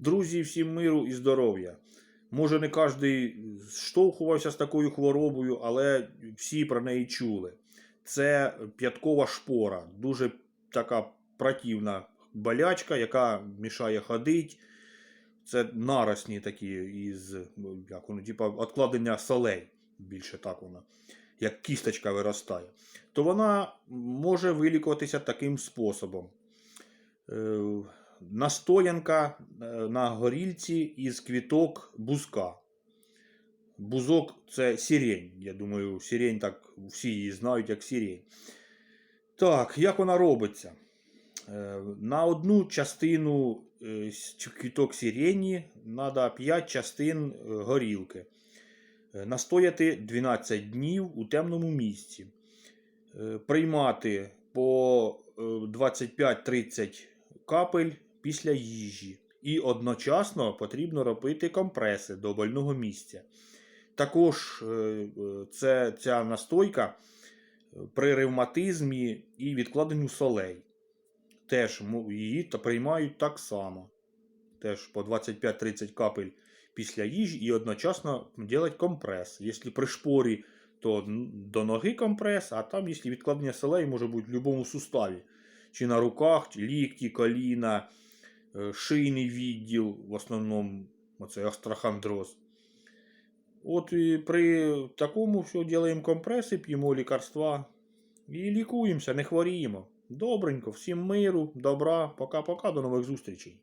Друзі, всім миру і здоров'я. Може, не кожен штовхувався з такою хворобою, але всі про неї чули. Це п'яткова шпора, дуже така противна болячка, яка мішає ходити. Це наросні такі із ну, як воно, типа відкладення солей, більше так воно, як кісточка виростає. То вона може вилікуватися таким способом. Настоянка е, на горілці із квіток бузка. Бузок це сирень. Я думаю, сирень так всі її знають, як сирень. Так, як вона робиться? Е, На одну частину е, квіток сирені треба 5 частин горілки. Настояти 12 днів у темному місці. Приймати по е, 25-30 капель після їжі. І одночасно потрібно робити компреси до больного місця. Також е, е, це, ця настойка е, при ревматизмі і відкладенню солей. Теж її приймають так само. Теж по 25-30 капель після їжі і одночасно робити компрес. Якщо при шпорі, то до ноги компрес, а там, якщо відкладення солей, може бути в будь-якому суставі. Чи на руках, чи лікті, коліна, шийний відділ, в основному оцей астрахандроз. От і при такому все ділаємо компреси, п'ємо лікарства і лікуємося, не хворіємо. Добренько, всім миру, добра, пока-пока, до нових зустрічей.